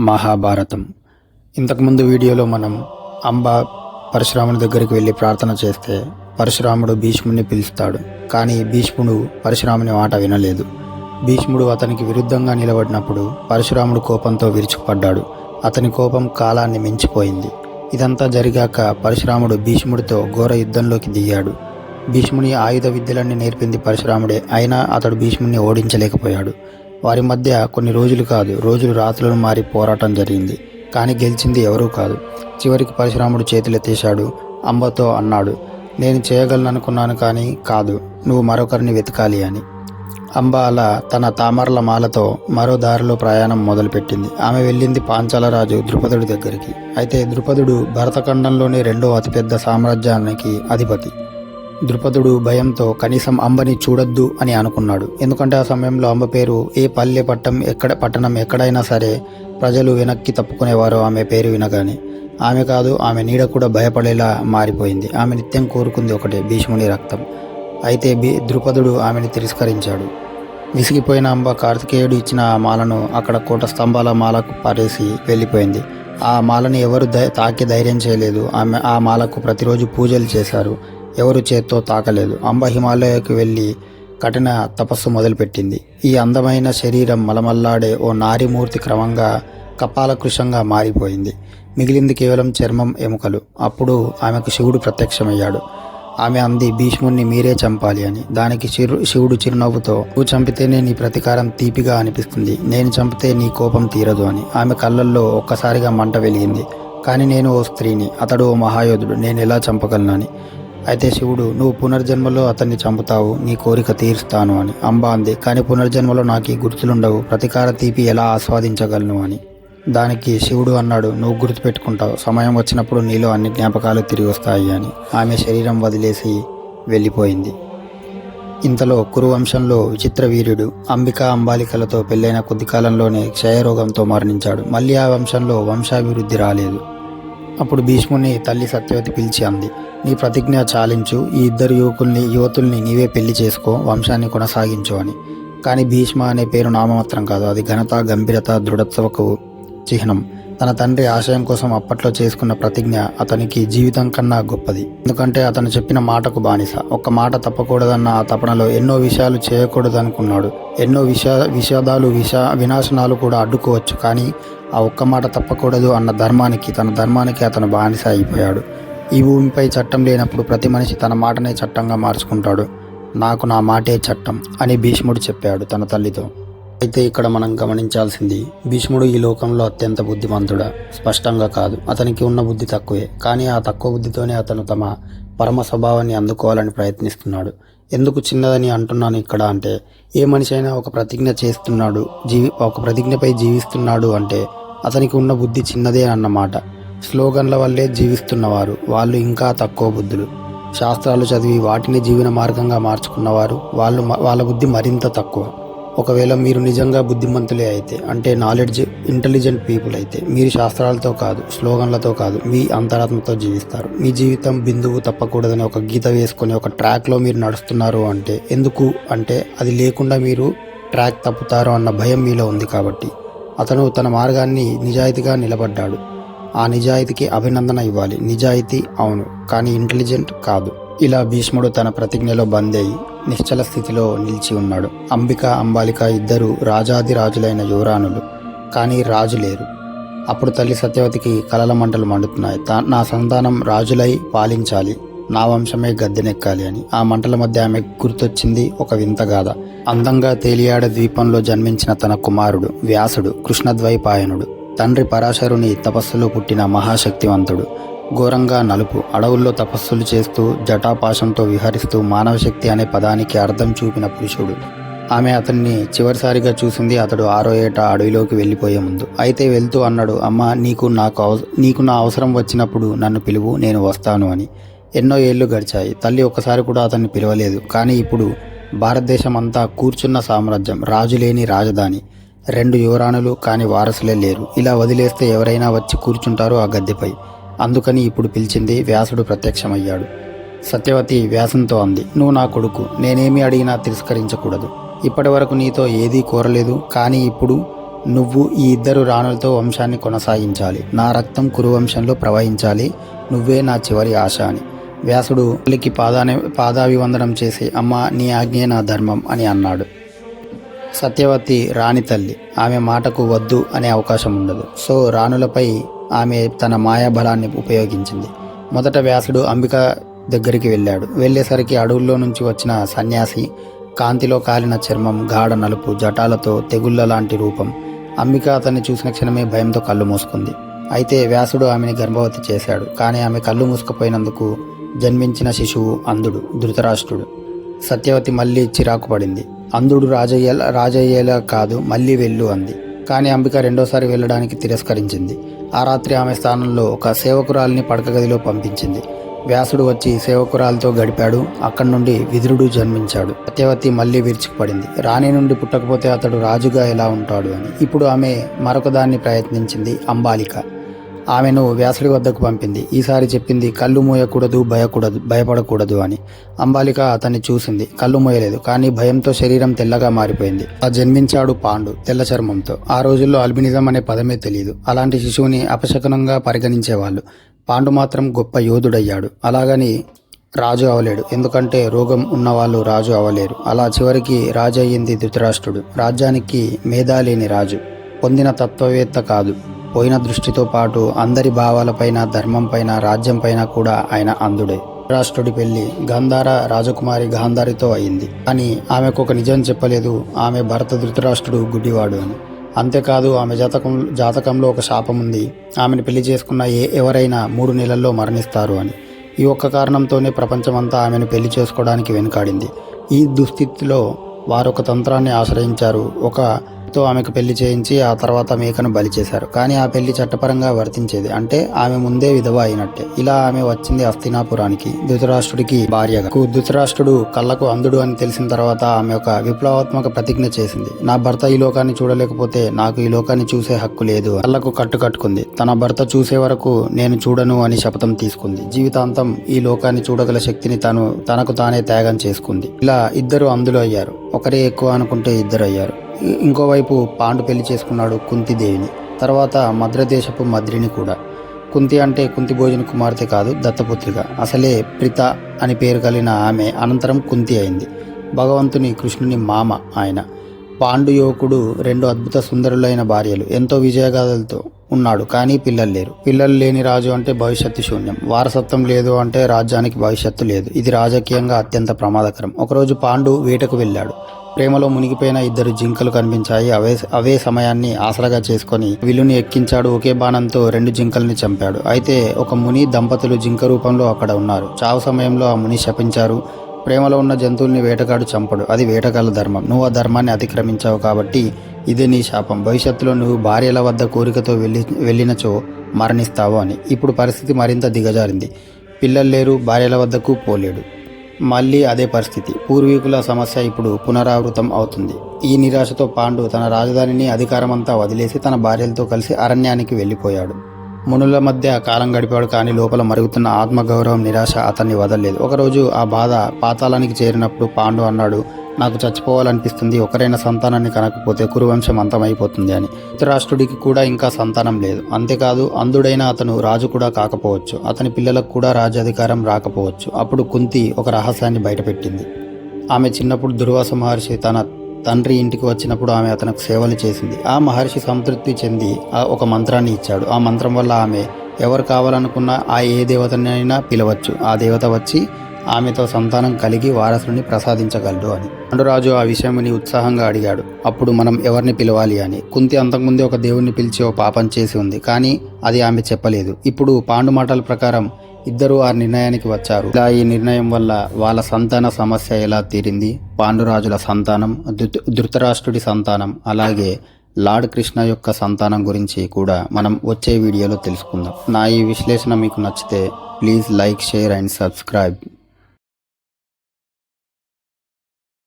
మహాభారతం. ఇంతకుముందు వీడియోలో మనం అంబ పరశురాముని దగ్గరికి వెళ్ళి ప్రార్థన చేస్తే పరశురాముడు భీష్ముడిని పిలుస్తాడు. కానీ భీష్ముడు పరశురాముని మాట వినలేదు. భీష్ముడు అతనికి విరుద్ధంగా నిలబడినప్పుడు పరశురాముడు కోపంతో విరుచుకుపడ్డాడు. అతని కోపం కాలాన్ని మించిపోయింది. ఇదంతా జరిగాక పరశురాముడు భీష్ముడితో ఘోర యుద్ధంలోకి దిగాడు. భీష్ముని ఆయుధ విద్యలన్నీ నేర్పింది పరశురాముడే. అయినా అతడు భీష్ముని ఓడించలేకపోయాడు. వారి మధ్య కొన్ని రోజులు కాదు రోజులు రాత్రులు మారి పోరాటం జరిగింది. కానీ గెలిచింది ఎవరూ కాదు. చివరికి పరశురాముడు చేతులెత్తేశాడు. అంబతో అన్నాడు నేను చేయగలననుకున్నాను కానీ కాదు నువ్వు మరొకరిని వెతకాలి అని. అంబ అలా తన తామరల మాలతో మరో దారిలో ప్రయాణం మొదలుపెట్టింది. ఆమె వెళ్ళింది పాంచాలరాజు ద్రుపదుడి దగ్గరికి. అయితే ద్రుపదుడు భరతఖండంలోని రెండో అతిపెద్ద సామ్రాజ్యానికి అధిపతి. ద్రుపదుడు భయంతో కనీసం అంబని చూడొద్దు అని అనుకున్నాడు. ఎందుకంటే ఆ సమయంలో అంబ పేరు ఏ పల్లె పట్టం ఎక్కడ పట్టణం ఎక్కడైనా సరే ప్రజలు వెనక్కి తప్పుకునేవారు ఆమె పేరు వినగానే. ఆమె కాదు ఆమె నీడ కూడా భయపడేలా మారిపోయింది. ఆమె నిత్యం కోరుకుంది ఒకటే భీష్ముని రక్తం. అయితే భీ ద్రుపదుడు ఆమెని తిరస్కరించాడు. విసిగిపోయిన అంబ కార్తికేయుడు ఇచ్చిన ఆ మాలను అక్కడ కోట స్తంభాల మాలకు పారేసి వెళ్ళిపోయింది. ఆ మాలని ఎవరు తాకి ధైర్యం చేయలేదు. ఆమె ఆ మాలకు ప్రతిరోజు పూజలు చేశారు. ఎవరు చేత్తో తాకలేదు. అంబ హిమాలయకు వెళ్ళి కఠిన తపస్సు మొదలుపెట్టింది. ఈ అందమైన శరీరం మలమల్లాడే ఓ నారిమూర్తి క్రమంగా కపాలకృషంగా మారిపోయింది. మిగిలింది కేవలం చర్మం ఎముకలు. అప్పుడు ఆమెకు శివుడు ప్రత్యక్షమయ్యాడు. ఆమె అంది భీష్ముణ్ణి మీరే చంపాలి అని. దానికి చిరు శివుడు చిరునవ్వుతో నువ్వు చంపితేనే నీ ప్రతీకారం తీపిగా అనిపిస్తుంది. నేను చంపితే నీ కోపం తీరదు అని. ఆమె కళ్ళల్లో ఒక్కసారిగా మంట వెలిగింది. కానీ నేను ఓ స్త్రీని. అతడు ఓ మహాయోధుడు. నేను ఎలా చంపగలను అని. అయితే శివుడు నువ్వు పునర్జన్మలో అతన్ని చంపుతావు నీ కోరిక తీరుస్తాను అని. అంబ అంది. కానీ పునర్జన్మలో నాకు ఈ గుర్తులుండవు. ప్రతీకార తీపి ఎలా ఆస్వాదించగలను అని. దానికి శివుడు అన్నాడు నువ్వు గుర్తుపెట్టుకుంటావు. సమయం వచ్చినప్పుడు నీలో అన్ని జ్ఞాపకాలు తిరిగి వస్తాయి అని. ఆమె శరీరం వదిలేసి వెళ్ళిపోయింది. ఇంతలో కురువంశంలో విచిత్ర వీరుడు అంబికా అంబాలికలతో పెళ్ళైన కొద్ది కాలంలోనే క్షయరోగంతో మరణించాడు. మళ్ళీ ఆ వంశంలో వంశాభివృద్ధి రాలేదు. అప్పుడు భీష్ముని తల్లి సత్యవతి పిలిచి అంది నీ ప్రతిజ్ఞ చాలించు. ఈ ఇద్దరు యువకుల్ని యువతుల్ని నీవే పెళ్ళి చేసుకో వంశాన్ని కొనసాగించు అని. కానీ భీష్మ అనే పేరు నామమాత్రం కాదు. అది ఘనత గంభీరత దృఢత్వకు చిహ్నం. తన తండ్రి ఆశయం కోసం అప్పట్లో చేసుకున్న ప్రతిజ్ఞ అతనికి జీవితం కన్నా గొప్పది. ఎందుకంటే అతను చెప్పిన మాటకు బానిస. ఒక్క మాట తప్పకూడదన్న ఆ తపనలో ఎన్నో విషయాలు చేయకూడదనుకున్నాడు. ఎన్నో విషా విషాదాలు విషా వినాశనాలు కూడా అడ్డుకోవచ్చు. కానీ ఆ ఒక్క మాట తప్పకూడదు అన్న ధర్మానికి తన ధర్మానికి అతను బానిస అయిపోయాడు. ఈ భూమిపై చట్టం లేనప్పుడు ప్రతి మనిషి తన మాటనే చట్టంగా మార్చుకుంటాడు. నాకు నా మాటే చట్టం అని భీష్ముడు చెప్పాడు తన తల్లితో. అయితే ఇక్కడ మనం గమనించాల్సింది భీష్ముడు ఈ లోకంలో అత్యంత బుద్ధిమంతుడా? స్పష్టంగా కాదు. అతనికి ఉన్న బుద్ధి తక్కువే. కానీ ఆ తక్కువ బుద్ధితోనే అతను తమ పరమ స్వభావాన్ని అందుకోవాలని ప్రయత్నిస్తున్నాడు. ఎందుకు చిన్నదని అంటున్నాను ఇక్కడ అంటే ఏ మనిషి అయినా ఒక ప్రతిజ్ఞ చేస్తున్నాడు జీవి ఒక ప్రతిజ్ఞపై జీవిస్తున్నాడు అంటే అతనికి ఉన్న బుద్ధి చిన్నదే అన్నమాట. స్లోగన్ల వల్లే జీవిస్తున్నవారు. వాళ్ళు ఇంకా తక్కువ బుద్ధులు. శాస్త్రాలు చదివి వాటిని జీవన మార్గంగా మార్చుకున్నవారు. వాళ్ళు వాళ్ళ బుద్ధి మరింత తక్కువ. ఒకవేళ మీరు నిజంగా బుద్ధిమంతులే అయితే అంటే నాలెడ్జ్ ఇంటెలిజెంట్ పీపుల్ అయితే మీరు శాస్త్రాలతో కాదు స్లోగన్లతో కాదు మీ అంతరాత్మతో జీవిస్తారు. మీ జీవితం బిందువు తప్పకూడదని ఒక గీత వేసుకొని ఒక ట్రాక్లో మీరు నడుస్తున్నారు అంటే ఎందుకు అంటే అది లేకుండా మీరు ట్రాక్ తప్పుతారు అన్న భయం మీలో ఉంది కాబట్టి. అతను తన మార్గాన్ని నిజాయితీగా నిలబడ్డాడు. ఆ నిజాయితీకి అభినందన ఇవ్వాలి. నిజాయితీ అవును కానీ ఇంటెలిజెంట్ కాదు. ఇలా భీష్ముడు తన ప్రతిజ్ఞలో బందయి నిశ్చల స్థితిలో నిలిచి ఉన్నాడు. అంబిక అంబాలిక ఇద్దరు రాజాది రాజులైన యువరాణులు కానీ రాజు లేరు. అప్పుడు తల్లి సత్యవతికి కలల మంటలు మండుతున్నాయి. నా సంతానం రాజులై పాలించాలి. నా వంశమే గద్దెనెక్కాలి అని. ఆ మంటల మధ్య ఆమె గుర్తొచ్చింది ఒక వింతగాథ. అందంగా తేలియాడ ద్వీపంలో జన్మించిన తన కుమారుడు వ్యాసుడు కృష్ణద్వైపాయనుడు. తండ్రి పరాశరుని తపస్సులో పుట్టిన మహాశక్తివంతుడు. ఘోరంగా నలుపు అడవుల్లో తపస్సులు చేస్తూ జటాపాశంతో విహరిస్తూ మానవశక్తి అనే పదానికి అర్థం చూపిన పురుషుడు. ఆమె అతన్ని చివరిసారిగా చూసింది అతడు ఆరో ఏట అడవిలోకి వెళ్ళిపోయే ముందు. అయితే వెళ్తూ అన్నాడు అమ్మ నీకు నాకు నీకు నా అవసరం వచ్చినప్పుడు నన్ను పిలువు నేను వస్తాను అని. ఎన్నో ఏళ్ళు గడిచాయి. తల్లి ఒక్కసారి కూడా అతన్ని పిలవలేదు. కానీ ఇప్పుడు భారతదేశం అంతా కూర్చున్న సామ్రాజ్యం రాజు లేని రాజధాని. రెండు యువరాణులు కాని వారసులే లేరు. ఇలా వదిలేస్తే ఎవరైనా వచ్చి కూర్చుంటారు ఆ గద్దెపై. అందుకని ఇప్పుడు పిలిచింది వ్యాసుడు ప్రత్యక్షమయ్యాడు. సత్యవతి వ్యాసంతో అంది నువ్వు నా కొడుకు. నేనేమి అడిగినా తిరస్కరించకూడదు. ఇప్పటి వరకు నీతో ఏదీ కోరలేదు. కానీ ఇప్పుడు నువ్వు ఈ ఇద్దరు రాణులతో వంశాన్ని కొనసాగించాలి. నా రక్తం కురువంశంలో ప్రవహించాలి. నువ్వే నా చివరి ఆశ అని. వ్యాసుడు తల్లికి పాదాని పాదాభివందనం చేసి అమ్మ నీ ఆజ్ఞే నా ధర్మం అని అన్నాడు. సత్యవతి రాణి తల్లి. ఆమె మాటకు వద్దు అనే అవకాశం ఉండదు. సో రాణులపై ఆమె తన మాయాబలాన్ని ఉపయోగించింది. మొదట వ్యాసుడు అంబిక దగ్గరికి వెళ్ళాడు. వెళ్ళేసరికి అడవుల్లో నుంచి వచ్చిన సన్యాసి కాంతిలో కాలిన చర్మం గాఢ నలుపు జటాలతో తెగుళ్ళ లాంటి రూపం. అంబిక అతన్ని చూసిన క్షణమే భయంతో కళ్ళు మూసుకుంది. అయితే వ్యాసుడు ఆమెని గర్భవతి చేశాడు. కానీ ఆమె కళ్ళు మూసుకుపోయినందుకు జన్మించిన శిశువు అంధుడు ధృతరాష్ట్రుడు. సత్యవతి మళ్ళీ చిరాకు పడింది. అంధుడు రాజయ్యేలా రాజయ్యేలా కాదు మళ్ళీ వెళ్ళు అంది. కానీ అంబిక రెండోసారి వెళ్ళడానికి తిరస్కరించింది. ఆ రాత్రి ఆమె స్థానంలో ఒక సేవకురాలిని పడక గదిలో పంపించింది. వ్యాసుడు వచ్చి సేవకురాలతో గడిపాడు. అక్కడి నుండి విదురుడు జన్మించాడు. సత్యవతి మళ్ళీ విరుచుకుపడింది. రాణి నుండి పుట్టకపోతే అతడు రాజుగా ఎలా ఉంటాడు అని. ఇప్పుడు ఆమె మరొకదాన్ని ప్రయత్నించింది అంబాలిక. ఆమెను వ్యాసుడి వద్దకు పంపింది. ఈసారి చెప్పింది కళ్ళు మూయకూడదు భయకూడదు భయపడకూడదు అని. అంబాలిక అతన్ని చూసింది. కళ్ళు మూయలేదు కానీ భయంతో శరీరం తెల్లగా మారిపోయింది. ఆ జన్మించాడు పాండు తెల్ల చర్మంతో. ఆ రోజుల్లో అల్బినిజం అనే పదమే తెలియదు అలాంటి శిశువుని అపశకనంగా పరిగణించేవాళ్ళు. పాండు మాత్రం గొప్ప యోధుడయ్యాడు. అలాగని రాజు అవలేడు. ఎందుకంటే రోగం ఉన్నవాళ్ళు రాజు అవలేరు. అలా చివరికి రాజు అయ్యింది ధృతరాష్ట్రుడు. రాజ్యానికి మేధాలేని రాజు. పొందిన తత్వవేత్త కాదు. పోయిన దృష్టితో పాటు అందరి భావాలపైన ధర్మంపైన రాజ్యంపైన కూడా ఆయన అంధుడే. రాష్ట్రుడి పెళ్ళి గాంధార రాజకుమారి గాంధారితో అయింది. అని ఆమెకు ఒక నిజం చెప్పలేదు. ఆమె భరత ధృతరాష్ట్రుడు గుడ్డివాడు అని. అంతేకాదు ఆమె జాతకం జాతకంలో ఒక శాపం ఉంది. ఆమెను పెళ్ళి చేసుకున్న ఏ ఎవరైనా మూడు నెలల్లో మరణిస్తారు అని. ఈ ఒక్క కారణంతోనే ప్రపంచమంతా ఆమెను పెళ్ళి చేసుకోవడానికి వెనుకాడింది. ఈ దుస్థితిలో వారొక తంత్రాన్ని ఆశ్రయించారు. ఒక తో ఆమెకు పెళ్ళి చేయించి ఆ తర్వాత మేకను బలి చేశారు. కానీ ఆ పెళ్ళి చట్టపరంగా వర్తించేది. అంటే ఆమె ముందే విధవ అయినట్టే. ఇలా ఆమె వచ్చింది హస్తినాపురానికి ధృతరాష్ట్రుడికి భార్యగా. ధృతరాష్ట్రుడు కళ్ళకు అందుడు అని తెలిసిన తర్వాత ఆమె ఒక విప్లవాత్మక ప్రతిజ్ఞ చేసింది. నా భర్త ఈ లోకాన్ని చూడలేకపోతే నాకు ఈ లోకాన్ని చూసే హక్కు లేదు. కళ్ళకు కట్టు కట్టుకుంది. తన భర్త చూసే వరకు నేను చూడను అని శపథం తీసుకుంది. జీవితాంతం ఈ లోకాన్ని చూడగల శక్తిని తను తనకు తానే త్యాగం చేసుకుంది. ఇలా ఇద్దరు అందులో అయ్యారు. ఒకరే ఎక్కువ అనుకుంటే ఇద్దరు అయ్యారు ఇంకోవైపు పాండు పెళ్ళి చేసుకున్నాడు కుంతిదేవిని తర్వాత మద్రదేశపు మద్రిని కూడా. కుంతి అంటే కుంతి భోజన కుమార్తె కాదు దత్తపుత్రిక. అసలే ప్రిత అని పేరు కలిగిన ఆమె అనంతరం కుంతి అయింది. భగవంతుని కృష్ణుని మామ ఆయన. పాండు యువకుడు రెండు అద్భుత సుందరులైన భార్యలు. ఎంతో విజయగాథలతో ఉన్నాడు కానీ పిల్లలు లేరు. పిల్లలు లేని రాజు అంటే భవిష్యత్తు శూన్యం. వారసత్వం లేదు అంటే రాజ్యానికి భవిష్యత్తు లేదు. ఇది రాజకీయంగా అత్యంత ప్రమాదకరం. ఒకరోజు పాండు వేటకు వెళ్ళాడు. ప్రేమలో మునిగిపోయిన ఇద్దరు జింకలు కనిపించాయి. అవే అవే సమయాన్ని ఆసరాగా చేసుకొని విల్లుని ఎక్కించాడు. ఒకే బాణంతో రెండు జింకల్ని చంపాడు. అయితే ఒక ముని దంపతులు జింక రూపంలో అక్కడ ఉన్నారు. చావు సమయంలో ఆ ముని శపించారు. ప్రేమలో ఉన్న జంతువుల్ని వేటగాడు చంపడు. అది వేటగాళ్ళ ధర్మం. నువ్వు ఆ ధర్మాన్ని అతిక్రమించావు కాబట్టి ఇదే నీ శాపం. భవిష్యత్తులో నువ్వు భార్యల వద్ద కోరికతో వెళ్ళి వెళ్ళినచో మరణిస్తావు అని. ఇప్పుడు పరిస్థితి మరింత దిగజారింది. పిల్లలు లేరు. భార్యల వద్దకు పోలేడు. మళ్ళీ అదే పరిస్థితి. పూర్వీకుల సమస్య ఇప్పుడు పునరావృతం అవుతుంది. ఈ నిరాశతో పాండు తన రాజధానిని అధికారమంతా వదిలేసి తన భార్యలతో కలిసి అరణ్యానికి వెళ్ళిపోయాడు. మునుల మధ్య కాలం గడిపాడు కానీ లోపల మరుగుతున్న ఆత్మగౌరవం నిరాశ అతన్ని వదలలేదు. ఒకరోజు ఆ బాధ పాతాళానికి చేరినప్పుడు పాండు అన్నాడు నాకు చచ్చిపోవాలనిపిస్తుంది ఒకరైన సంతానాన్ని కనకపోతే కురువంశం అంతమైపోతుంది అని. ధృతరాష్ట్రుడికి కూడా ఇంకా సంతానం లేదు. అంతేకాదు అంధుడైన అతను రాజు కూడా కాకపోవచ్చు. అతని పిల్లలకు కూడా రాజ్యాధికారం రాకపోవచ్చు. అప్పుడు కుంతి ఒక రహస్యాన్ని బయటపెట్టింది. ఆమె చిన్నప్పుడు దుర్వాస మహర్షి తన తండ్రి ఇంటికి వచ్చినప్పుడు ఆమె అతనికి సేవలు చేసింది. ఆ మహర్షి సంతృప్తి చెంది ఆ ఒక మంత్రాన్ని ఇచ్చాడు. ఆ మంత్రం వల్ల ఆమె ఎవరు కావాలనుకున్నా ఆ ఏ దేవతనైనా పిలవచ్చు. ఆ దేవత వచ్చి ఆమెతో సంతానం కలిగి వారసుని ప్రసాదించగలడు అని. పండురాజు ఆ విషయముని ఉత్సాహంగా అడిగాడు. అప్పుడు మనం ఎవరిని పిలవాలి అని. కుంతి అంతకుముందే ఒక దేవుణ్ణి పిలిచి ఓ పాపం చేసి ఉంది. కానీ అది ఆమె చెప్పలేదు. ఇప్పుడు పాండు మాటల ప్రకారం ఇద్దరు ఆ నిర్ణయానికి వచ్చారు. ఇలా ఈ నిర్ణయం వల్ల వాళ్ళ సంతాన సమస్య ఎలా తీరింది? పాండురాజుల సంతానం ధృతరాష్ట్రుడి సంతానం అలాగే లార్డ్ కృష్ణ యొక్క సంతానం గురించి కూడా మనం వచ్చే వీడియోలో తెలుసుకుందాం. నా ఈ విశ్లేషణ మీకు నచ్చితే please like share and subscribe.